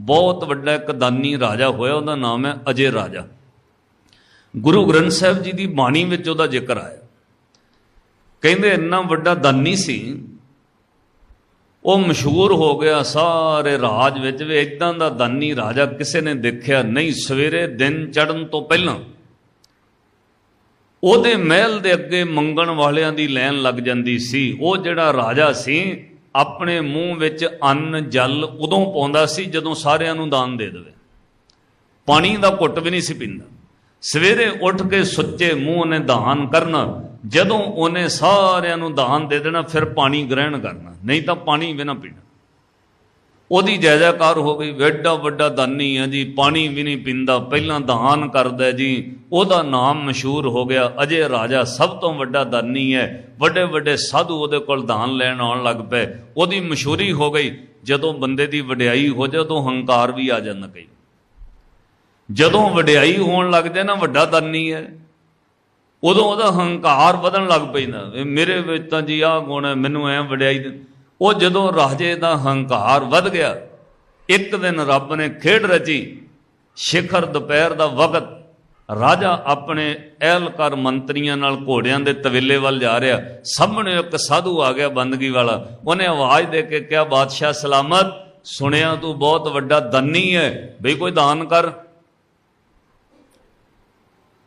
ਬਹੁਤ ਵੱਡਾ ਇੱਕ ਦਾਨੀ ਰਾਜਾ ਹੋਇਆ, ਉਹਦਾ ਨਾਮ ਹੈ ਅਜੇ ਰਾਜਾ। ਗੁਰੂ ਗ੍ਰੰਥ ਸਾਹਿਬ ਜੀ ਦੀ ਬਾਣੀ ਵਿੱਚ ਉਹਦਾ ਜ਼ਿਕਰ ਆਇਆ। ਕਹਿੰਦੇ ਇੰਨਾ ਵੱਡਾ ਦਾਨੀ ਸੀ, ਉਹ ਮਸ਼ਹੂਰ ਹੋ ਗਿਆ ਸਾਰੇ ਰਾਜ ਵਿੱਚ ਵੀ ਇਦਾਂ ਦਾ ਦਾਨੀ ਰਾਜਾ ਕਿਸੇ ਨੇ ਦੇਖਿਆ ਨਹੀਂ ਸਵੇਰੇ ਦਿਨ ਚੜਨ ਤੋਂ ਪਹਿਲਾਂ। ਉਹਦੇ ਮਹਿਲ ਦੇ ਅੱਗੇ ਮੰਗਣ ਵਾਲਿਆਂ ਦੀ ਲਾਈਨ ਲੱਗ ਜਾਂਦੀ ਸੀ। ਉਹ ਜਿਹੜਾ ਰਾਜਾ ਸੀ ਆਪਣੇ ਮੂੰਹ ਵਿੱਚ ਅੰਨ, ਜਲ ਉਦੋਂ ਪਾਉਂਦਾ ਸੀ ਜਦੋਂ ਸਾਰਿਆਂ ਨੂੰ ਦਾਨ ਦੇ ਦੇਵੇ। ਪਾਣੀ ਦਾ ਘੁੱਟ ਵੀ ਨਹੀਂ ਸੀ ਪੀਂਦਾ। ਸਵੇਰੇ ਉੱਠ ਕੇ ਸੁੱਚੇ ਮੂੰਹ ਨੇ ਦਾਨ ਕਰਨਾ। ਜਦੋਂ ਉਹਨੇ ਸਾਰਿਆਂ ਨੂੰ ਦਾਨ ਦੇ ਦੇਣਾ, ਫਿਰ ਪਾਣੀ ਗ੍ਰਹਿਣ ਕਰਨਾ। ਨਹੀਂ ਤਾਂ ਪਾਣੀ ਵੀ ਨਾ ਪੀਣਾ। ਉਹਦੀ ਜੈ ਜੈਕਾਰ ਹੋ ਗਈ, ਵੱਡਾ ਵੱਡਾ ਦਾਨੀ ਹੈ ਜੀ, ਪਾਣੀ ਵੀ ਨਹੀਂ ਪੀਂਦਾ, ਪਹਿਲਾਂ ਦਾਨ ਕਰਦਾ ਜੀ, ਉਹਦਾ ਨਾਮ ਮਸ਼ਹੂਰ ਹੋ ਗਿਆ, ਅਜੇ ਰਾਜਾ ਸਭ ਤੋਂ ਵੱਡਾ ਦਾਨੀ ਹੈ, ਵੱਡੇ ਵੱਡੇ ਸਾਧੂ ਉਹਦੇ ਕੋਲ ਦਾਨ ਲੈਣ ਆਉਣ ਲੱਗ ਪਏ, ਉਹਦੀ ਮਸ਼ਹੂਰੀ ਹੋ ਗਈ, ਜਦੋਂ ਬੰਦੇ ਦੀ ਵਡਿਆਈ ਹੋ ਜਾਏ, ਉਦੋਂ ਹੰਕਾਰ ਵੀ ਆ ਜਾਂਦਾ ਕਈ ਜਦੋਂ ਵਡਿਆਈ ਹੋਣ ਲੱਗ ਜਾਏ ਨਾ, ਵੱਡਾ ਦਾਨੀ ਹੈ, ਉਦੋਂ ਉਹਦਾ ਹੰਕਾਰ ਵਧਣ ਲੱਗ ਪੈਂਦਾ, ਵੀ ਮੇਰੇ ਵਿੱਚ ਤਾਂ ਜੀ ਆਹ ਗੁਣ ਹੈ, ਮੈਨੂੰ ਐ ਵਡਿਆਈ ਉਹ ਜਦੋਂ ਰਾਜੇ ਦਾ ਹੰਕਾਰ ਵੱਧ ਗਿਆ, ਇੱਕ ਦਿਨ ਰੱਬ ਨੇ ਖੇਡ ਰਚੀ। ਸਿਖਰ ਦੁਪਹਿਰ ਦਾ ਵਕਤ, ਰਾਜਾ ਆਪਣੇ ਅਹਿਲਕਾਰ ਮੰਤਰੀਆਂ ਨਾਲ ਘੋੜਿਆਂ ਦੇ ਤਵੇਲੇ ਵੱਲ ਜਾ ਰਿਹਾ। ਸਾਹਮਣੇ ਇੱਕ ਸਾਧੂ ਆ ਗਿਆ ਬੰਦਗੀ ਵਾਲਾ। ਉਹਨੇ ਆਵਾਜ਼ ਦੇ ਕੇ ਕਿਹਾ, ਬਾਦਸ਼ਾਹ ਸਲਾਮਤ, ਸੁਣਿਆ ਤੂੰ ਬਹੁਤ ਵੱਡਾ ਦਾਨੀ ਹੈ, ਬਈ ਕੋਈ ਦਾਨ ਕਰ।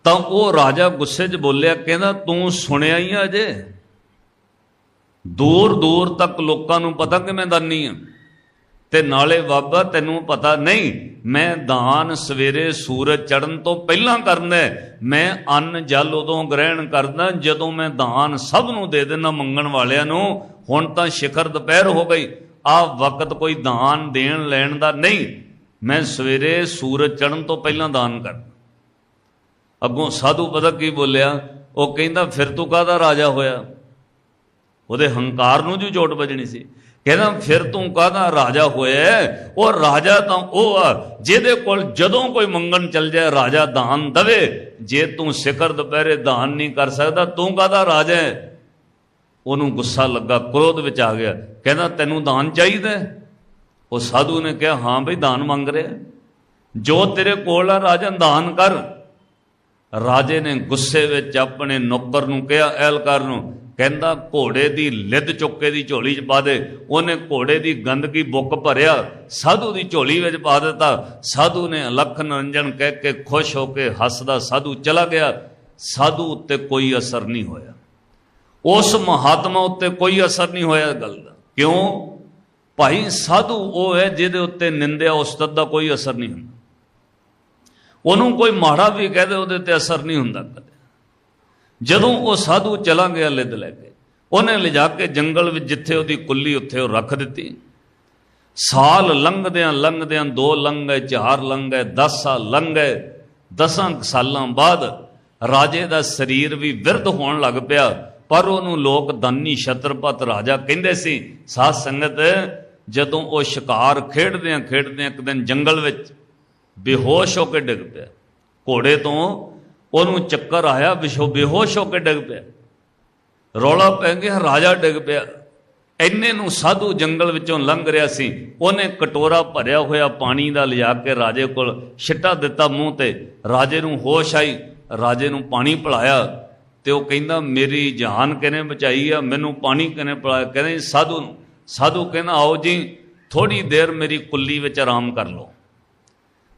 ਤਾਂ ਉਹ ਰਾਜਾ ਗੁੱਸੇ 'ਚ ਬੋਲਿਆ, ਕਹਿੰਦਾ ਤੂੰ ਸੁਣਿਆ ਹੀ ਆ ਅਜੇ? ਦੂਰ ਦੂਰ ਤੱਕ ਲੋਕਾਂ ਨੂੰ ਪਤਾ ਕਿ ਮੈਂ ਦਾਨੀ ਆ। ਤੇ ਨਾਲੇ ਬਾਬਾ, ਤੈਨੂੰ ਪਤਾ ਨਹੀਂ, ਮੈਂ ਦਾਨ ਸਵੇਰੇ ਸੂਰਜ ਚੜਨ ਤੋਂ ਪਹਿਲਾਂ ਕਰਨਾ ਮੈਂ ਅੰਨ, ਜਲ ਉਦੋਂ ਗ੍ਰਹਿਣ ਕਰਦਾ ਜਦੋਂ ਮੈਂ ਦਾਨ ਸਭ ਨੂੰ ਦੇ ਦੇਣਾ ਮੰਗਣ ਵਾਲਿਆਂ ਨੂੰ। ਹੁਣ ਤਾਂ ਸ਼ਿਖਰ ਦੁਪਹਿਰ ਹੋ ਗਈ। ਆ ਵਕਤ ਕੋਈ ਦਾਨ ਦੇਣ ਲੈਣ ਦਾ ਨਹੀਂ। ਮੈਂ ਸਵੇਰੇ ਸੂਰਜ ਚੜਨ ਤੋਂ ਪਹਿਲਾਂ ਦਾਨ ਕਰਦਾ। ਅੱਗੋਂ ਸਾਧੂ ਪਤਾ ਕੀ ਬੋਲਿਆ? ਉਹ ਕਹਿੰਦਾ, ਫਿਰ ਤੂੰ ਕਾਹਦਾ ਰਾਜਾ ਹੋਇਆ? ਉਹਦੇ ਹੰਕਾਰ ਨੂੰ ਜੋ ਚੋਟ ਵੱਜਣੀ ਸੀ। ਕਹਿੰਦਾ, ਫਿਰ ਤੂੰ ਕਾਹਦਾ ਰਾਜਾ ਹੋਇਆ ਉਹ ਰਾਜਾ ਤਾਂ ਉਹ ਆ, ਜਿਹਦੇ ਕੋਲ ਜਦੋਂ ਕੋਈ ਮੰਗਣ ਚੱਲ ਜਾਏ, ਰਾਜਾ ਦਾਨ ਦਵੇ। ਜੇ ਤੂੰ ਸਿਖਰ ਦੁਪਹਿਰੇ ਦਾਨ ਨਹੀਂ ਕਰ ਸਕਦਾ, ਤੂੰ ਕਾਹਦਾ ਰਾਜਾ ਹੈ? ਉਹਨੂੰ ਗੁੱਸਾ ਲੱਗਾ, ਕ੍ਰੋਧ ਵਿੱਚ ਆ ਗਿਆ। ਕਹਿੰਦਾ, ਤੈਨੂੰ ਦਾਨ ਚਾਹੀਦਾ ਉਹ ਸਾਧੂ ਨੇ ਕਿਹਾ, ਹਾਂ ਬਈ, ਦਾਨ ਮੰਗ ਰਿਹਾ ਜੋ ਤੇਰੇ ਕੋਲ ਆ, ਰਾਜਾ, ਦਾਨ ਕਰ। ਰਾਜੇ ਨੇ ਗੁੱਸੇ ਵਿੱਚ ਆਪਣੇ ਨੌਕਰ ਨੂੰ ਕਿਹਾ ਐਲਕਾਰ ਨੂੰ ਕਹਿੰਦਾ ਘੋੜੇ ਦੀ ਲਿੱਦ ਚੁੱਕੇ ਦੀ ਝੋਲੀ 'ਚ ਪਾ ਦੇ। ਉਹਨੇ ਘੋੜੇ ਦੀ ਗੰਦਗੀ ਬੁੱਕ ਭਰਿਆ, ਸਾਧੂ ਦੀ ਝੋਲੀ ਵਿੱਚ ਪਾ ਦਿੱਤਾ। ਸਾਧੂ ਨੇ ਅਲਖ ਨਿਰੰਜਨ ਕਹਿ ਕੇ ਖੁਸ਼ ਹੋ ਕੇ ਹੱਸਦਾ ਸਾਧੂ ਚਲਾ ਗਿਆ। ਸਾਧੂ ਉੱਤੇ ਕੋਈ ਅਸਰ ਨਹੀਂ ਹੋਇਆ। ਉਸ ਮਹਾਤਮਾ ਉੱਤੇ ਕੋਈ ਅਸਰ ਨਹੀਂ ਹੋਇਆ ਗੱਲ ਦਾ। ਕਿਉਂ? ਭਾਈ ਸਾਧੂ ਉਹ ਹੈ ਜਿਹਦੇ ਉੱਤੇ ਨਿੰਦਿਆ ਉਸਤਤ ਦਾ ਕੋਈ ਅਸਰ ਨਹੀਂ ਹੁੰਦਾ। ਉਹਨੂੰ ਕੋਈ ਮਾੜਾ ਵੀ ਕਹਦੇ ਉਹਦੇ ਤੇ ਅਸਰ ਨਹੀਂ ਹੁੰਦਾ। ਜਦੋਂ ਉਹ ਸਾਧੂ ਚਲਾ ਗਿਆ ਲਿੱਦ ਲੈ ਕੇ, ਉਹਨੇ ਲਿਜਾ ਕੇ ਜੰਗਲ ਵਿੱਚ ਜਿੱਥੇ ਉਹਦੀ ਕੁੱਲੀ ਉੱਥੇ ਉਹ ਰੱਖ ਦਿੱਤੀ। ਸਾਲ ਲੰਘਦਿਆਂ ਲੰਘਦਿਆਂ ਦੋ ਲੰਘ ਗਏ, ਚਾਰ ਲੰਘ ਗਏ 10 ਸਾਲ ਲੰਘ ਗਏ। 10 ਸਾਲਾਂ ਬਾਅਦ ਰਾਜੇ ਦਾ ਸਰੀਰ ਵੀ ਵਿਰਧ ਹੋਣ ਲੱਗ ਪਿਆ, ਪਰ ਉਹਨੂੰ ਲੋਕ ਦਾਨੀ ਛਤਰਪਤ ਰਾਜਾ ਕਹਿੰਦੇ ਸੀ, ਸਾਧ ਸੰਗਤ, ਜਦੋਂ ਉਹ ਸ਼ਿਕਾਰ ਖੇਡਦਿਆਂ ਖੇਡਦਿਆਂ ਇੱਕ ਦਿਨ ਜੰਗਲ ਵਿੱਚ ਬੇਹੋਸ਼ ਹੋ ਕੇ ਡਿੱਗ ਪਿਆ। ਘੋੜੇ ਤੋਂ ਉਹਨੂੰ ਚੱਕਰ ਆਇਆ ਵਿਸ਼ੋ ਬੇਹੋਸ਼ ਹੋ ਕੇ ਡਿੱਗ ਪਿਆ। ਰੌਲਾ ਪੈ ਗਿਆ, ਰਾਜਾ ਡਿੱਗ ਪਿਆ। ਐਨੇ ਨੂੰ ਸਾਧੂ ਜੰਗਲ ਵਿੱਚੋਂ ਲੰਘ ਰਿਹਾ ਸੀ। ਉਹਨੇ ਕਟੋਰਾ ਭਰਿਆ ਹੋਇਆ ਪਾਣੀ ਦਾ ਲਿਜਾ ਕੇ ਰਾਜੇ ਕੋਲ ਛਿੱਟਾ ਦਿੱਤਾ ਮੂੰਹ ਤੇ। ਰਾਜੇ ਨੂੰ ਹੋਸ਼ ਆਈ। ਰਾਜੇ ਨੂੰ ਪਾਣੀ ਪਿਲਾਇਆ ਤੇ ਉਹ ਕਹਿੰਦਾ, ਮੇਰੀ ਜਾਨ ਕਿਨੇ ਬਚਾਈ ਆ? ਮੈਨੂੰ ਪਾਣੀ ਕਿਨੇ ਪਿਲਾਇਆ? ਕਹਿੰਦੇ ਸਾਧੂ ਨੂੰ। ਸਾਧੂ ਕਹਿੰਦਾ, ਆਓ ਜੀ ਥੋੜੀ ਦੇਰ ਮੇਰੀ ਕੁੱਲੀ ਵਿੱਚ ਆਰਾਮ ਕਰ ਲਓ।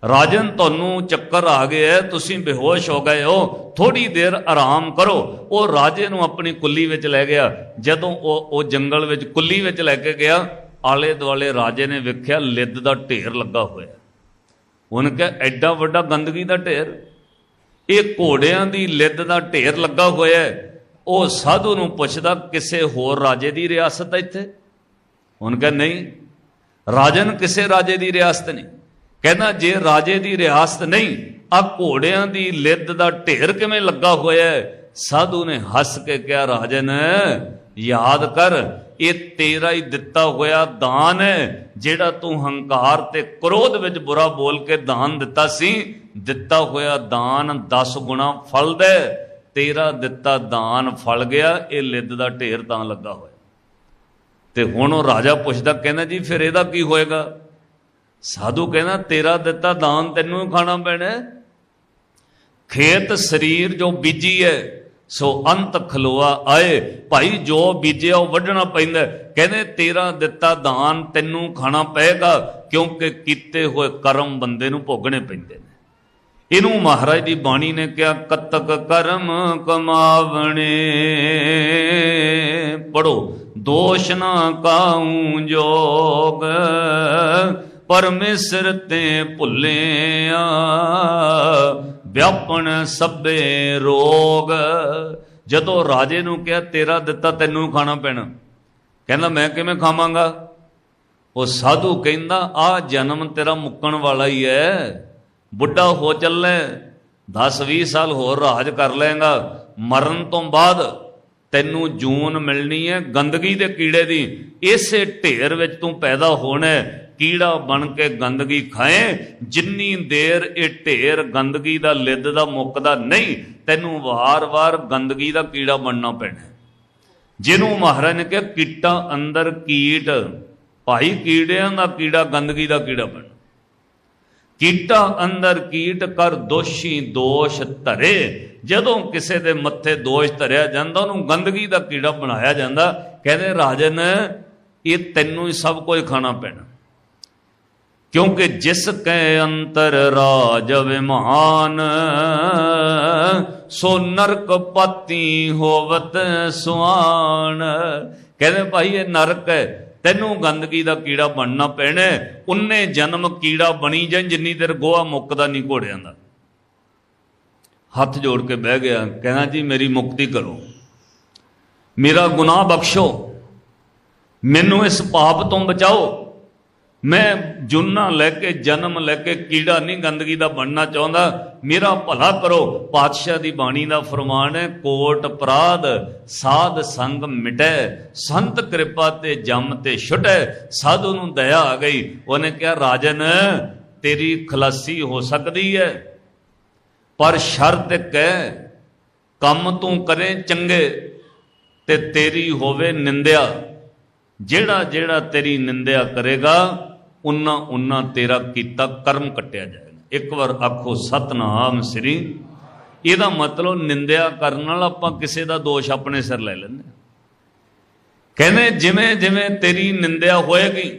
ਰਾਜਨ, ਤੁਹਾਨੂੰ ਚੱਕਰ ਆ ਗਿਆ ਤੁਸੀਂ ਬੇਹੋਸ਼ ਹੋ ਗਏ ਹੋ ਥੋੜੀ ਦੇਰ ਆਰਾਮ ਕਰੋ। ਉਹ ਰਾਜੇ ਨੂੰ ਆਪਣੀ ਕੁੱਲੀ ਵਿੱਚ ਲੈ ਗਿਆ। ਜਦੋਂ ਉਹ ਉਹ ਜੰਗਲ ਵਿੱਚ ਕੁੱਲੀ ਵਿੱਚ ਲੈ ਕੇ ਗਿਆ ਆਲੇ ਦੁਆਲੇ ਰਾਜੇ ਨੇ ਵੇਖਿਆ, ਲਿੱਦ ਦਾ ਢੇਰ ਲੱਗਾ ਹੋਇਆ। ਉਹਨੇ ਕਿਹਾ, ਐਡਾ ਵੱਡਾ ਗੰਦਗੀ ਦਾ ਢੇਰ। ਇਹ ਘੋੜਿਆਂ ਦੀ ਲਿੱਦ ਦਾ ਢੇਰ ਲੱਗਾ ਹੋਇਆ ਉਹ ਸਾਧੂ ਨੂੰ ਪੁੱਛਦਾ, ਕਿਸੇ ਹੋਰ ਰਾਜੇ ਦੀ ਰਿਆਸਤ ਹੈ ਇੱਥੇ? ਉਹਨੇ ਕਿਹਾ, ਨਹੀਂ। ਰਾਜਨ ਕਿਸੇ ਰਾਜੇ ਦੀ ਰਿਆਸਤ ਨਹੀਂ। ਕਹਿੰਦਾ ਜੇ ਰਾਜੇ ਦੀ ਰਿਆਸਤ ਨਹੀਂ ਆ ਘੋੜਿਆਂ ਦੀ ਲਿੱਦ ਦਾ ਢੇਰ ਕਿਵੇਂ ਲੱਗਾ ਹੋਇਆ ਸਾਧੂ ਨੇ ਹੱਸ ਕੇ ਕਿਹਾ, ਰਾਜਨ, ਯਾਦ ਕਰ, ਇਹ ਤੇਰਾ ਹੀ ਦਿੱਤਾ ਹੋਇਆ ਦਾਨ ਹੈ, ਜਿਹੜਾ ਤੂੰ ਹੰਕਾਰ ਤੇ ਕ੍ਰੋਧ ਵਿੱਚ ਬੁਰਾ ਬੋਲ ਕੇ ਦਾਨ ਦਿੱਤਾ ਸੀ। ਦਿੱਤਾ ਹੋਇਆ ਦਾਨ 10 ਗੁਣਾ ਫਲਦਾ ਤੇਰਾ ਦਿੱਤਾ ਦਾਨ ਫਲ ਗਿਆ, ਇਹ ਲਿੱਦ ਦਾ ਢੇਰ ਤਾਂ ਲੱਗਾ ਹੋਇਆ ਤੇ ਹੁਣ ਉਹ ਰਾਜਾ ਪੁੱਛਦਾ, ਕਹਿੰਦਾ, ਜੀ, ਫਿਰ ਇਹਦਾ ਕੀ ਹੋਏਗਾ? ਸਾਧੂ ਕਹਿੰਦਾ, ਤੇਰਾ ਦਿੱਤਾ ਦਾਨ, ਤੈਨੂੰ ਖਾਣਾ ਪੈਣਾ ਖੇਤ ਸਰੀਰ ਜੋ ਬੀਜੀ ਹੈ, ਸੋ ਅੰਤ ਖਲੋਆ ਆਏ। ਭਾਈ, ਜੋ ਬੀਜਿਆ, ਉਹ ਵੱਢਣਾ ਪੈਂਦਾ ਕਹਿੰਦੇ, ਤੇਰਾ ਦਿੱਤਾ ਦਾਨ, ਤੈਨੂੰ ਖਾਣਾ ਪਏਗਾ, ਕਿਉਂਕਿ ਕੀਤੇ ਹੋਏ ਕਰਮ ਬੰਦੇ ਨੂੰ ਭੋਗਣੇ ਪੈਂਦੇ ਨੇ। ਇਹਨੂੰ ਮਹਾਰਾਜ ਦੀ ਬਾਣੀ ਨੇ ਕਿਹਾ, ਕਤਕ ਕਰਮ ਕਮਾਵਣੇ। ਪੜੋ ਦੋਸ਼ ਨਾ ਕਾਉ ਜੋਗ? ਪਰਮੇਸ਼ਰ ਤੇ ਭੁੱਲਿਆ, ਵਿਆਪਣ ਸਭੇ ਰੋਗ। ਜਦੋਂ ਰਾਜੇ ਨੂੰ ਕਿਹਾ, ਤੇਰਾ ਦਿੱਤਾ, ਤੈਨੂੰ ਖਾਣਾ ਪੈਣਾ। ਕਹਿੰਦਾ, ਮੈਂ ਕਿਵੇਂ ਖਾਵਾਂਗਾ? ਉਹ ਸਾਧੂ ਕਹਿੰਦਾ, ਆ ਜਨਮ ਤੇਰਾ ਮੁੱਕਣ ਵਾਲਾ ਹੀ ਹੈ ਬੁੱਢਾ ਹੋ ਚੱਲੇ 10 20 ਸਾਲ ਹੋਰ ਰਾਜ ਕਰ ਲਏਗਾ। ਮਰਨ ਤੋਂ ਬਾਅਦ ਤੈਨੂੰ ਜੂਨ ਮਿਲਣੀ ਹੈ ਗੰਦਗੀ ਦੇ ਕੀੜੇ ਦੀ। ਇਸੇ ਢੇਰ ਵਿੱਚ ਤੂੰ ਪੈਦਾ ਹੋਣਾ ਕੀੜਾ ਬਣ ਕੇ ਗੰਦਗੀ ਖਾਏ, ਜਿੰਨੀ ਦੇਰ ਇਹ ਢੇਰ ਗੰਦਗੀ ਦਾ ਲਿੱਦ ਦਾ ਮੁੱਕਦਾ ਨਹੀਂ, ਤੈਨੂੰ ਵਾਰ-ਵਾਰ ਗੰਦਗੀ ਦਾ ਕੀੜਾ ਬਣਨਾ ਪੈਣਾ ਜਿਹਨੂੰ ਮਹਾਰਾਜ ਨੇ ਕਿਹਾ, ਕੀਟਾਂ ਅੰਦਰ ਕੀਟ, ਭਾਈ ਕੀੜਿਆਂ ਦਾ ਕੀੜਾ ਗੰਦਗੀ ਦਾ ਕੀੜਾ ਬਣ। ਕੀਟਾ ਅੰਦਰ ਕੀਟ ਕਰ ਦੋਸ਼ੀ ਦੋਸ਼ ਧਰੇ। ਜਦੋਂ ਕਿਸੇ ਦੇ ਮੱਥੇ ਦੋਸ਼ ਧਰਿਆ ਜਾਂਦਾ, ਉਹਨੂੰ ਗੰਦਗੀ ਦਾ ਕੀੜਾ ਬਣਾਇਆ ਜਾਂਦਾ। ਕਹਿੰਦੇ, ਰਾਜਨ, ਇਹ ਤੈਨੂੰ ਹੀ ਸਭ ਕੁਝ ਖਾਣਾ ਪੈਣਾ। ਕਿਉਂਕਿ ਜਿਸ ਕੈ ਅੰਤਰ ਰਾਜ ਵਿਮਾਨ ਸੋ ਨਰਕ ਪਤੀ ਹੋਵਤ ਸੁਆਣ। ਕਹਿੰਦੇ ਭਾਈ ਇਹ ਨਰਕ ਹੈ, ਤੈਨੂੰ ਗੰਦਗੀ ਦਾ ਕੀੜਾ ਬਣਨਾ ਪੈਣਾ ਉਨੇ ਜਨਮ ਕੀੜਾ ਬਣੀ ਜਾਂ ਜਿੰਨੀ ਦੇਰ ਗੋਆ ਮੁੱਕਦਾ ਨਹੀਂ ਘੋੜਿਆਂ ਦਾ। ਹੱਥ ਜੋੜ ਕੇ ਬਹਿ ਗਿਆ, ਕਹਿੰਦਾ ਜੀ ਮੇਰੀ ਮੁਕਤੀ ਕਰੋ। ਮੇਰਾ ਗੁਨਾਹ ਬਖਸ਼ੋ, ਮੈਨੂੰ ਇਸ ਪਾਪ ਤੋਂ ਬਚਾਓ। ਮੈਂ ਜੁਨਾ ਲੈ ਕੇ, ਜਨਮ ਲੈ ਕੇ ਕੀੜਾ ਨਹੀਂ ਗੰਦਗੀ ਦਾ ਬਣਨਾ ਚਾਹੁੰਦਾ। ਮੇਰਾ ਭਲਾ ਕਰੋ, ਪਾਤਸ਼ਾਹ ਦੀ ਬਾਣੀ ਦਾ ਫਰਮਾਨ ਹੈ, ਕੋਟ ਅਪਰਾਧ ਸਾਧ ਸੰਗ ਮਿਟੈ, ਸੰਤ ਕਿਰਪਾ ਤੇ ਜਮ ਤੇ ਛੁਟੈ, ਸਾਧੂ ਨੂੰ ਦਇਆ ਆ ਗਈ। ਉਹਨੇ ਕਿਹਾ, ਰਾਜਨ, ਤੇਰੀ ਖਲਾਸੀ ਹੋ ਸਕਦੀ ਹੈ, ਪਰ ਸ਼ਰਤ ਇੱਕ ਹੈ, ਕੰਮ ਤੂੰ ਕਰੇ ਚੰਗੇ ਤੇ ਤੇਰੀ ਹੋਵੇ ਨਿੰਦਿਆ। ਜਿਹੜਾ ਜਿਹੜਾ ਤੇਰੀ ਨਿੰਦਿਆ ਕਰੇਗਾ ਉਨਾ ਉਨਾ ਤੇਰਾ ਕੀਤਾ ਕਰਮ ਕੱਟਿਆ ਜਾਏਗਾ। ਇੱਕ ਵਾਰ ਆਖੋ, ਸਤਨਾਮ ਸ੍ਰੀ। ਇਹਦਾ ਮਤਲਬ ਨਿੰਦਿਆ ਕਰਨ ਨਾਲ ਆਪਾਂ ਕਿਸੇ ਦਾ ਦੋਸ਼ ਆਪਣੇ ਸਿਰ ਲੈ ਲੈਂਦੇ ਕਹਿੰਦੇ, ਜਿਵੇਂ ਜਿਵੇਂ ਤੇਰੀ ਨਿੰਦਿਆ ਹੋਏਗੀ,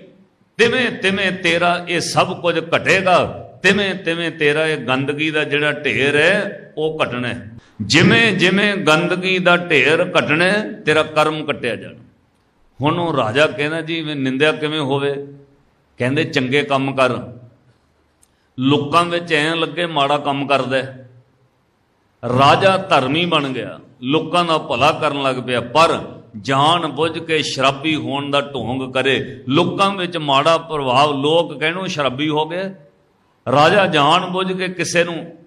ਤਿਵੇਂ ਤਿਵੇਂ ਤੇਰਾ ਇਹ ਸਭ ਕੁਝ ਘਟੇਗਾ, ਤਿਵੇਂ ਤਿਵੇਂ ਤੇਰਾ ਇਹ ਗੰਦਗੀ ਦਾ ਜਿਹੜਾ ਢੇਰ ਹੈ, ਉਹ ਘਟਣਾ ਜਿਵੇਂ ਜਿਵੇਂ ਗੰਦਗੀ ਦਾ ਢੇਰ ਘਟਣਾ ਤੇਰਾ ਕਰਮ ਕੱਟਿਆ ਜਾਣਾ। ਹੁਣ ਉਹ ਰਾਜਾ ਕਹਿੰਦਾ, ਜੀ, ਵੀ ਨਿੰਦਿਆ ਕਿਵੇਂ ਹੋਵੇ? ਕਹਿੰਦੇ ਚੰਗੇ ਕੰਮ ਕਰ। ਲੋਕਾਂ ਵਿੱਚ ਐਂ ਲੱਗੇ ਮਾੜਾ ਕੰਮ ਕਰਦਾ ਰਾਜਾ ਧਰਮੀ ਬਣ ਗਿਆ। ਲੋਕਾਂ ਦਾ ਭਲਾ ਕਰਨ ਲੱਗ ਪਿਆ। ਪਰ ਜਾਣ ਬੁੱਝ ਕੇ ਸ਼ਰਾਬੀ ਹੋਣ ਦਾ ਢੋਂਗ ਕਰੇ। ਲੋਕਾਂ ਵਿੱਚ ਮਾੜਾ ਪ੍ਰਭਾਵ, ਲੋਕ ਕਹਿਣੋਂ ਸ਼ਰਾਬੀ ਹੋ ਗਏ। ਰਾਜਾ ਜਾਣ ਬੁੱਝ ਕੇ ਕਿਸੇ ਨੂੰ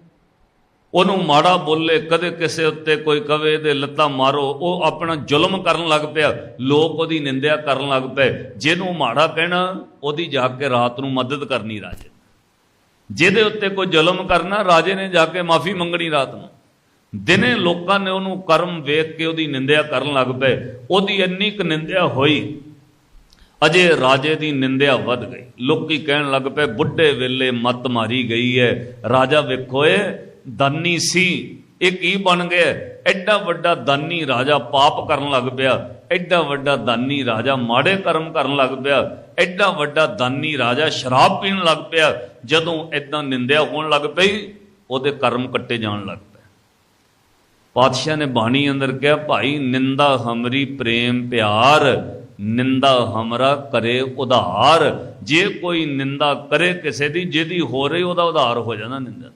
ਉਹਨੂੰ ਮਾੜਾ ਬੋਲੇ, ਕਦੇ ਕਿਸੇ ਉੱਤੇ ਕੋਈ ਕਵੇ ਦੇ ਲੱਤਾਂ ਮਾਰੋ, ਉਹ ਆਪਣਾ ਜ਼ੁਲਮ ਕਰਨ ਲੱਗ ਪਿਆ, ਲੋਕ ਉਹਦੀ ਨਿੰਦਿਆ ਕਰਨ ਲੱਗ ਪਏ। ਜਿਹਨੂੰ ਮਾੜਾ ਕਹਿਣਾ, ਉਹਦੀ ਜਾ ਕੇ ਰਾਤ ਨੂੰ ਮਦਦ ਕਰਨੀ ਰਾਜੇ। ਜਿਹਦੇ ਉੱਤੇ ਕੋਈ ਜ਼ੁਲਮ ਕਰਨਾ, ਰਾਜੇ ਨੇ ਜਾ ਕੇ ਮਾਫੀ ਮੰਗਣੀ ਰਾਤ ਨੂੰ। ਦਿਨੇ ਲੋਕਾਂ ਨੇ ਉਹਨੂੰ ਕਰਮ ਵੇਖ ਕੇ ਉਹਦੀ ਨਿੰਦਿਆ ਕਰਨ ਲੱਗ ਪਏ। ਉਹਦੀ ਇੰਨੀ ਕੁ ਨਿੰਦਿਆ ਹੋਈ, ਅਜੇ ਰਾਜੇ ਦੀ ਨਿੰਦਿਆ ਵੱਧ ਗਈ। ਲੋਕੀ ਕਹਿਣ ਲੱਗ ਪਏ, ਬੁੱਢੇ ਵੇਲੇ ਮੱਤ ਮਾਰੀ ਗਈ ਹੈ। ਰਾਜਾ ਵੇਖੋ ਏ ਦਾਨੀ ਸੀ। ਇਹ ਕੀ ਬਣ ਗਿਆ? ਐਡਾ ਵੱਡਾ ਦਾਨੀ ਰਾਜਾ ਪਾਪ ਕਰਨ ਲੱਗ ਪਿਆ। ਐਡਾ ਵੱਡਾ ਦਾਨੀ ਰਾਜਾ ਮਾੜੇ ਕਰਮ ਕਰਨ ਲੱਗ ਪਿਆ। ਐਡਾ ਵੱਡਾ ਦਾਨੀ ਰਾਜਾ ਸ਼ਰਾਬ ਪੀਣ ਲੱਗ ਪਿਆ। ਜਦੋਂ ਐਦਾਂ ਨਿੰਦਿਆ ਹੋਣ ਲੱਗ ਪਈ, ਉਹਦੇ ਕਰਮ ਕੱਟੇ ਜਾਣ ਲੱਗ ਪਏ। ਪਾਤਸ਼ਾਹ ਨੇ ਬਾਣੀ ਅੰਦਰ ਕਿਹਾ, ਭਾਈ, ਨਿੰਦਾ ਹਮਰੀ ਪ੍ਰੇਮ ਪਿਆਰ, ਨਿੰਦਾ ਹਮਰਾ ਕਰੇ ਉਧਾਰ। ਜੇ ਕੋਈ ਨਿੰਦਾ ਕਰੇ ਕਿਸੇ ਦੀ, ਜਿਹਦੀ ਹੋ ਰਹੀ ਉਹਦਾ ਉਧਾਰ ਹੋ ਜਾਂਦਾ ਨਿੰਦਾ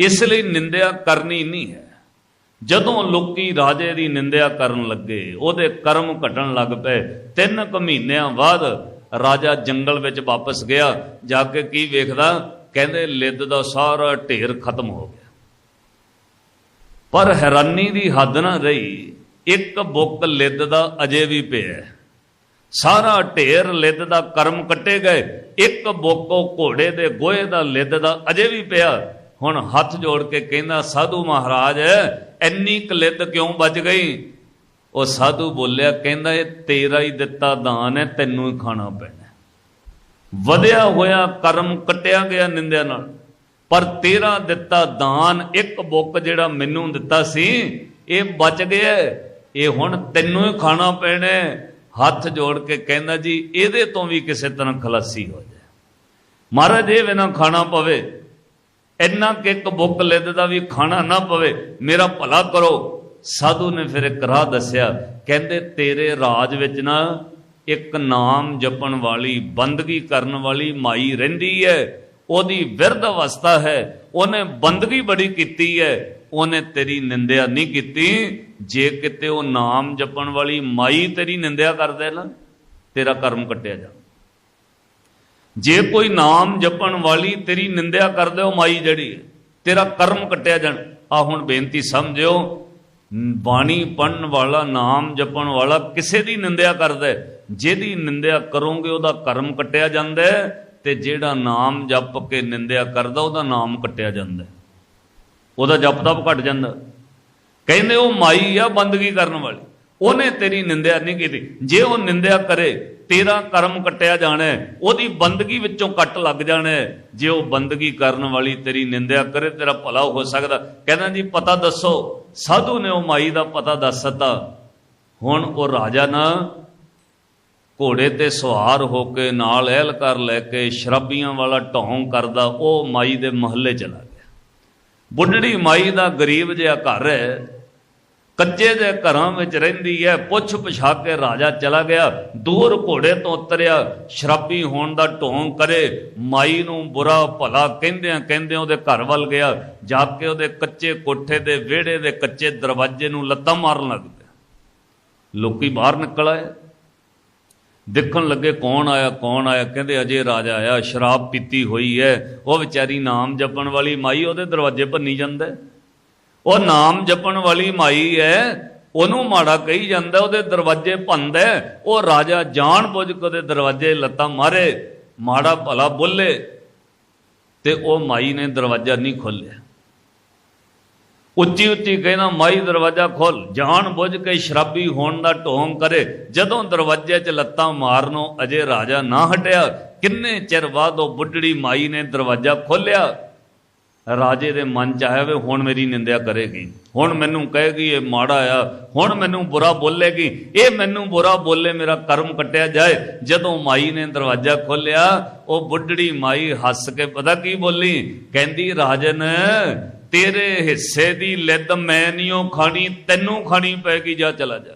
ਇਸ ਲਈ ਨਿੰਦਿਆ ਕਰਨੀ ਨਹੀਂ ਹੈ। ਜਦੋਂ ਲੋਕੀ ਰਾਜੇ ਦੀ ਨਿੰਦਿਆ ਕਰਨ ਲੱਗੇ, ਉਹਦੇ ਕਰਮ ਘਟਣ ਲੱਗ ਪਏ। ਤਿੰਨ ਕੁ ਮਹੀਨਿਆਂ ਬਾਅਦ ਰਾਜਾ ਜੰਗਲ ਵਿੱਚ ਵਾਪਸ ਗਿਆ। ਜਾ ਕੇ ਕੀ ਵੇਖਦਾ? ਕਹਿੰਦੇ, ਲਿੱਦ ਦਾ ਸਾਰਾ ਢੇਰ ਖਤਮ ਹੋ ਗਿਆ। ਪਰ ਹੈਰਾਨੀ ਦੀ ਹੱਦ ਨਾ ਰਹੀ। ਇੱਕ ਬੁੱਕ ਲਿੱਦ ਦਾ ਅਜੇ ਵੀ ਪਿਆ ਸਾਰਾ ਢੇਰ ਲਿੱਦ ਦਾ ਕਰਮ ਕੱਟੇ ਗਏ। ਇੱਕ ਬੁੱਕ ਉਹ ਘੋੜੇ ਦੇ ਗੋਹੇ ਦਾ ਲਿੱਦ ਦਾ ਅਜੇ ਵੀ ਪਿਆ। ਹੁਣ ਹੱਥ ਜੋੜ ਕੇ ਕਹਿੰਦਾ, ਸਾਧੂ ਮਹਾਰਾਜ, ਇੰਨੀ ਕਲਿੱਦ ਕਿਉਂ ਬਚ ਗਈ? ਉਹ ਸਾਧੂ ਬੋਲਿਆ, ਕਹਿੰਦਾ, ਇਹ ਤੇਰਾ ਹੀ ਦਿੱਤਾ ਦਾਨ ਹੈ, ਤੈਨੂੰ ਹੀ ਖਾਣਾ ਪੈਣਾ ਵਧਿਆ ਹੋਇਆ ਕਰਮ ਕਟਿਆ ਗਿਆ ਨਿੰਦਿਆ ਨਾਲ, ਪਰ ਤੇਰਾ ਦਿੱਤਾ ਦਾਨ ਇੱਕ ਬੁੱਕ ਜਿਹੜਾ ਮੈਨੂੰ ਦਿੱਤਾ ਸੀ, ਇਹ ਬਚ ਗਿਆ ਇਹ ਹੁਣ ਤੈਨੂੰ ਹੀ ਖਾਣਾ ਪੈਣਾ ਹੱਥ ਜੋੜ ਕੇ ਕਹਿੰਦਾ, ਜੀ, ਇਹਦੇ ਤੋਂ ਵੀ ਕਿਸੇ ਤਰ੍ਹਾਂ ਖਲਾਸੀ ਹੋ ਜਾਏ। ਮਹਾਰਾਜ, ਇਹ ਵੀ ਖਾਣਾ ਪਵੇ। ਇੰਨਾ ਕਿ ਇੱਕ ਬੁੱਕ ਲਿੱਦ ਦਾ ਵੀ ਖਾਣਾ ਨਾ ਪਵੇ, ਮੇਰਾ ਭਲਾ ਕਰੋ। ਸਾਧੂ ਨੇ ਫਿਰ ਇੱਕ ਰਾਹ ਦੱਸਿਆ, ਕਹਿੰਦੇ, ਤੇਰੇ ਰਾਜ ਵਿੱਚ ਨਾ ਇੱਕ ਨਾਮ ਜਪਣ ਵਾਲੀ, ਬੰਦਗੀ ਕਰਨ ਵਾਲੀ ਮਾਈ ਰਹਿੰਦੀ ਹੈ ਉਹਦੀ ਵਿਰਧ ਅਵਸਥਾ ਹੈ। ਉਹਨੇ ਬੰਦਗੀ ਬੜੀ ਕੀਤੀ ਹੈ ਉਹਨੇ ਤੇਰੀ ਨਿੰਦਿਆ ਨਹੀਂ ਕੀਤੀ। ਜੇ ਕਿਤੇ ਉਹ ਨਾਮ ਜਪਣ ਵਾਲੀ ਮਾਈ ਤੇਰੀ ਨਿੰਦਿਆ ਕਰਦੇ ਨਾ ਤੇਰਾ ਕਰਮ ਕੱਟਿਆ ਜਾ ਜੇ ਕੋਈ ਨਾਮ ਜਪਣ ਵਾਲੀ ਤੇਰੀ ਨਿੰਦਿਆ ਕਰਦੇ ਉਹ ਮਾਈ ਜਿਹੜੀ ਤੇਰਾ ਕਰਮ ਕੱਟਿਆ ਜਾਣ। ਆ ਹੁਣ ਬੇਨਤੀ ਸਮਝਿਓ ਬਾਣੀ ਪੜਨ ਵਾਲਾ ਨਾਮ ਜਪਣ ਵਾਲਾ ਕਿਸੇ ਦੀ ਨਿੰਦਿਆ ਕਰਦਾ ਹੈ, ਜਿਹਦੀ ਨਿੰਦਿਆ ਕਰੋਗੇ ਉਹਦਾ ਕਰਮ ਕੱਟਿਆ ਜਾਂਦਾ ਤੇ ਜਿਹੜਾ ਨਾਮ ਜਪ ਕੇ ਨਿੰਦਿਆ ਕਰਦਾ ਉਹਦਾ ਨਾਮ ਕੱਟਿਆ ਜਾਂਦਾ ਉਹਦਾ ਜਪ ਤਪ ਘਟ ਜਾਂਦਾ। ਕਹਿੰਦੇ ਉਹ ਮਾਈ ਆ ਬੰਦਗੀ ਕਰਨ ਵਾਲੀ। ਉਹਨੇ ਤੇਰੀ ਨਿੰਦਿਆ ਨਹੀਂ ਕੀਤੀ। ਜੇ ਉਹ ਨਿੰਦਿਆ ਕਰੇ ਤੇਰਾ ਕਰਮ ਕੱਟਿਆ ਜਾਣਾ ਉਹਦੀ ਬੰਦਗੀ ਵਿੱਚੋਂ ਕੱਟ ਲੱਗ ਜਾਣਾ ਜੇ ਉਹ ਬੰਦਗੀ ਕਰਨ ਵਾਲੀ ਤੇਰੀ ਨਿੰਦਿਆ ਕਰੇ, ਤੇਰਾ ਭਲਾ ਹੋ ਸਕਦਾ। ਕਹਿੰਦਾ ਜੀ, ਪਤਾ ਦੱਸੋ, ਸਾਧੂ ਨੇ ਉਹ ਮਾਈ ਦਾ ਪਤਾ ਦੱਸ ਦਿੱਤਾ। ਹੁਣ ਉਹ ਰਾਜਾ ਨਾ ਘੋੜੇ ਤੇ ਸਵਾਰ ਹੋ ਕੇ ਨਾਲ ਅਹਿਲ ਕਰ ਲੈ ਕੇ ਸ਼ਰਾਬੀਆਂ ਵਾਲਾ ਢੌਂਗ ਕਰਦਾ, ਉਹ ਮਾਈ ਦੇ ਮਹੱਲੇ ਚਲਾ ਗਿਆ। ਬੁੱਢੜੀ ਮਾਈ ਦਾ ਗਰੀਬ ਜਿਹਾ ਘਰ ਹੈ ਕੱਚੇ ਦੇ ਘਰਾਂ ਵਿੱਚ ਰਹਿੰਦੀ ਹੈ, ਪੁੱਛ ਪਛਾ ਕੇ ਰਾਜਾ ਚਲਾ ਗਿਆ, ਦੂਰ ਘੋੜੇ ਤੋਂ ਉਤਰਿਆ, ਸ਼ਰਾਬੀ ਹੋਣ ਦਾ ਢੋਂਗ ਕਰੇ, ਮਾਈ ਨੂੰ ਬੁਰਾ ਭਲਾ ਕਹਿੰਦਿਆਂ ਕਹਿੰਦਿਆਂ ਉਹਦੇ ਘਰ ਵੱਲ ਗਿਆ, ਜਾ ਕੇ ਉਹਦੇ ਕੱਚੇ ਕੋਠੇ ਦੇ ਵਿਹੜੇ ਦੇ ਕੱਚੇ ਦਰਵਾਜ਼ੇ ਨੂੰ ਲੱਤਾਂ ਮਾਰਨ ਲੱਗ ਪਿਆ ਲੋਕੀ ਬਾਹਰ ਨਿਕਲ ਆਏ ਦੇਖਣ ਲੱਗੇ ਕੌਣ ਆਇਆ ਕੌਣ ਆਇਆ, ਕਹਿੰਦੇ ਅਜੇ ਰਾਜਾ ਆਇਆ, ਸ਼ਰਾਬ ਪੀਤੀ ਹੋਈ ਹੈ, ਉਹ ਵਿਚਾਰੀ ਨਾਮ ਜਪਣ ਵਾਲੀ ਮਾਈ ਉਹਦੇ ਦਰਵਾਜ਼ੇ ਭੰਨੀ ਜਾਂਦਾ ਹੈ। ਉਹ ਨਾਮ ਜਪਣ ਵਾਲੀ ਮਾਈ ਹੈ ਉਹਨੂੰ ਮਾੜਾ ਕਹੀ ਜਾਂਦਾ, ਉਹਦੇ ਦਰਵਾਜ਼ੇ ਭੰਦਾ ਉਹ ਰਾਜਾ ਜਾਣ ਬੁੱਝ ਕੇ ਉਹਦੇ ਦਰਵਾਜ਼ੇ ਲੱਤਾਂ ਮਾਰੇ, ਮਾੜਾ ਭਲਾ ਬੋਲੇ, ਤੇ ਉਹ ਮਾਈ ਨੇ ਦਰਵਾਜ਼ਾ ਨਹੀਂ ਖੋਲਿਆ ਉੱਚੀ ਉੱਚੀ ਕਹਿੰਦਾ, ਮਾਈ ਦਰਵਾਜ਼ਾ ਖੋਲ ਜਾਣ ਬੁੱਝ ਕੇ ਸ਼ਰਾਬੀ ਹੋਣ ਦਾ ਢੋਂਗ ਕਰੇ, ਜਦੋਂ ਦਰਵਾਜ਼ੇ 'ਚ ਲੱਤਾਂ ਮਾਰਨੋਂ ਅਜੇ ਰਾਜਾ ਨਾ ਹਟਿਆ, ਕਿੰਨੇ ਚਿਰ ਬਾਅਦ ਉਹ ਬੁੱਢੜੀ ਮਾਈ ਨੇ ਦਰਵਾਜ਼ਾ ਖੋਲਿਆ ਰਾਜੇ ਦੇ ਮਨ 'ਚ ਆਇਆ ਵੇ, ਹੁਣ ਮੇਰੀ ਨਿੰਦਿਆ ਕਰੇਗੀ। ਹੁਣ ਮੈਨੂੰ ਕਹੇਗੀ, ਇਹ ਮਾੜਾ ਆ। ਹੁਣ ਮੈਨੂੰ ਬੁਰਾ ਬੋਲੇਗੀ। ਇਹ ਮੈਨੂੰ ਬੁਰਾ ਬੋਲੇ ਮੇਰਾ ਕਰਮ ਕੱਟਿਆ ਜਾਏ। ਜਦੋਂ ਮਾਈ ਨੇ ਦਰਵਾਜ਼ਾ ਖੋਲਿਆ ਉਹ ਬੁੱਢੜੀ ਮਾਈ ਹੱਸ ਕੇ, ਪਤਾ ਕੀ ਬੋਲੀ? ਕਹਿੰਦੀ, ਰਾਜਨ, ਤੇਰੇ ਹਿੱਸੇ ਦੀ ਲਿੱਦ ਮੈਂ ਨਹੀਂ ਖਾਣੀ, ਤੈਨੂੰ ਖਾਣੀ ਪੈਗੀ ਜਾ ਚਲਾ ਜਾ।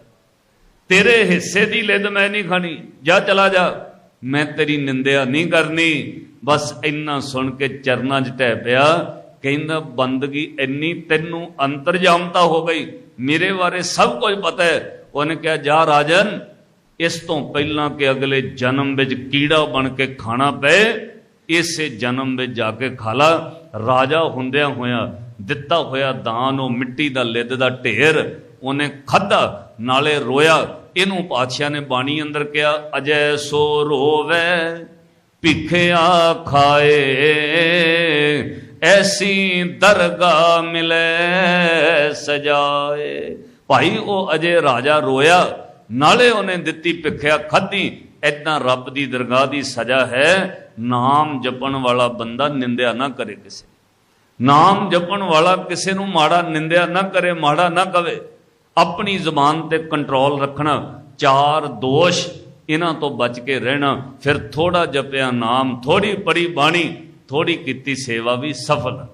ਤੇਰੇ ਹਿੱਸੇ ਦੀ ਲਿੱਦ ਮੈਂ ਨਹੀਂ ਖਾਣੀ, ਜਾ ਚਲਾ ਜਾ। ਮੈਂ ਤੇਰੀ ਨਿੰਦਿਆ ਨਹੀਂ ਕਰਨੀ। ਬਸ ਇੰਨਾ ਸੁਣ ਕੇ ਚਰਨਾਂ 'ਚ ਟਹਿ ਪਿਆ, ਕਹਿੰਦਾ, ਬੰਦਗੀ ਇੰਨੀ ਤੈਨੂੰ ਅੰਤਰਜਾਮਤਾ ਹੋ ਗਈ। ਮੇਰੇ ਬਾਰੇ ਸਭ ਕੁਝ ਪਤਾ ਹੈ। ਉਹਨੇ ਕਿਹਾ, ਜਾ ਰਾਜਨ, ਇਸ ਤੋਂ ਪਹਿਲਾਂ ਕਿ ਅਗਲੇ ਜਨਮ ਵਿੱਚ ਕੀੜਾ ਬਣ ਕੇ ਖਾਣਾ ਪਏ, ਇਸੇ ਜਨਮ ਵਿੱਚ ਜਾ ਕੇ ਖਾਲਾ ਰਾਜਾ ਹੁੰਦਿਆਂ ਹੋਇਆ ਦਿੱਤਾ ਹੋਇਆ ਦਾਨ, ਉਹ ਮਿੱਟੀ ਦਾ ਲਿੱਦ ਦਾ ਢੇਰ ਉਹਨੇ ਖਾਧਾ, ਨਾਲੇ ਰੋਇਆ। ਇਹਨੂੰ ਪਾਤਸ਼ਾਹ ਨੇ ਬਾਣੀ ਅੰਦਰ ਕਿਹਾ, ਅਜੈ ਸੋ ਰੋਵੇ। ਭਿਖਿਆ ਖਾਏ, ਐਸੀ ਦਰਗਾ ਮਿਲੇ ਸਜਾਏ। ਭਾਈ, ਉਹ ਅਜੇ ਰਾਜਾ ਰੋਇਆ, ਨਾਲੇ ਉਹਨੇ ਦਿੱਤੀ ਭਿਖਿਆ ਖਾਧੀ। ਐਦਾਂ ਰੱਬ ਦੀ ਦਰਗਾਹ ਦੀ ਸਜ਼ਾ ਹੈ, ਨਾਮ ਜਪਣ ਵਾਲਾ ਬੰਦਾ ਨਿੰਦਿਆ ਨਾ ਕਰੇ ਕਿਸੇ। ਨਾਮ ਜਪਣ ਵਾਲਾ ਕਿਸੇ ਨੂੰ ਮਾੜਾ ਨਿੰਦਿਆ ਨਾ ਕਰੇ, ਮਾੜਾ ਨਾ ਕਵੇ। ਆਪਣੀ ਜ਼ੁਬਾਨ ਤੇ ਕੰਟਰੋਲ ਰੱਖਣਾ, ਚਾਰ ਦੋਸ਼ ਇਹਨਾਂ ਤੋਂ ਬਚ ਕੇ ਰਹਿਣਾ, ਫਿਰ ਥੋੜਾ ਜਪਿਆ ਨਾਮ, ਥੋੜੀ ਪੜੀ ਬਾਣੀ, ਥੋੜੀ ਕੀਤੀ ਸੇਵਾ ਵੀ ਸਫਲ।